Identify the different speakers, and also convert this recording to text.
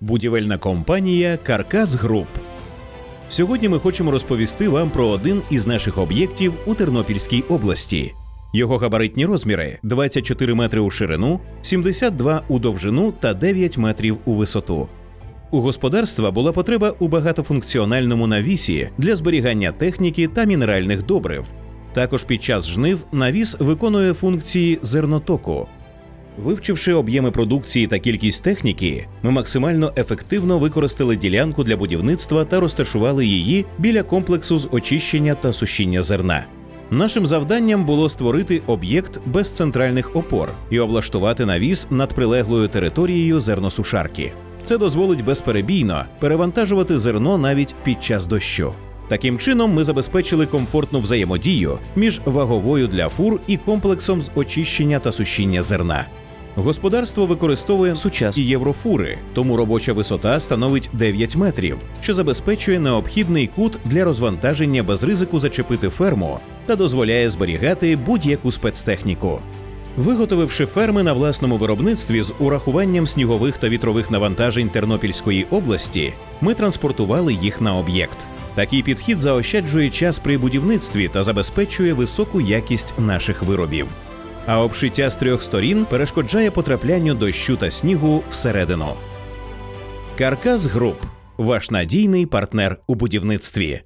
Speaker 1: Будівельна компанія Каркас Груп. Сьогодні ми хочемо розповісти вам про один із наших об'єктів у Тернопільській області. Його габаритні розміри 24 метри у ширину, 72 у довжину та 9 метрів у висоту. У господарства була потреба у багатофункціональному навісі для зберігання техніки та мінеральних добрив. Також під час жнив навіс виконує функції зернотоку. Вивчивши об'єми продукції та кількість техніки, ми максимально ефективно використали ділянку для будівництва та розташували її біля комплексу з очищення та сушіння зерна. Нашим завданням було створити об'єкт без центральних опор і облаштувати навіс над прилеглою територією зерносушарки. Це дозволить безперебійно перевантажувати зерно навіть під час дощу. Таким чином, ми забезпечили комфортну взаємодію між ваговою для фур і комплексом з очищення та сушіння зерна. Господарство використовує сучасні єврофури, тому робоча висота становить 9 метрів, що забезпечує необхідний кут для розвантаження без ризику зачепити ферму та дозволяє зберігати будь-яку спецтехніку. Виготовивши ферми на власному виробництві з урахуванням снігових та вітрових навантажень Тернопільської області, ми транспортували їх на об'єкт. Такий підхід заощаджує час при будівництві та забезпечує високу якість наших виробів. А обшиття з трьох сторін перешкоджає потраплянню дощу та снігу всередину. Каркас Груп ваш надійний партнер у будівництві.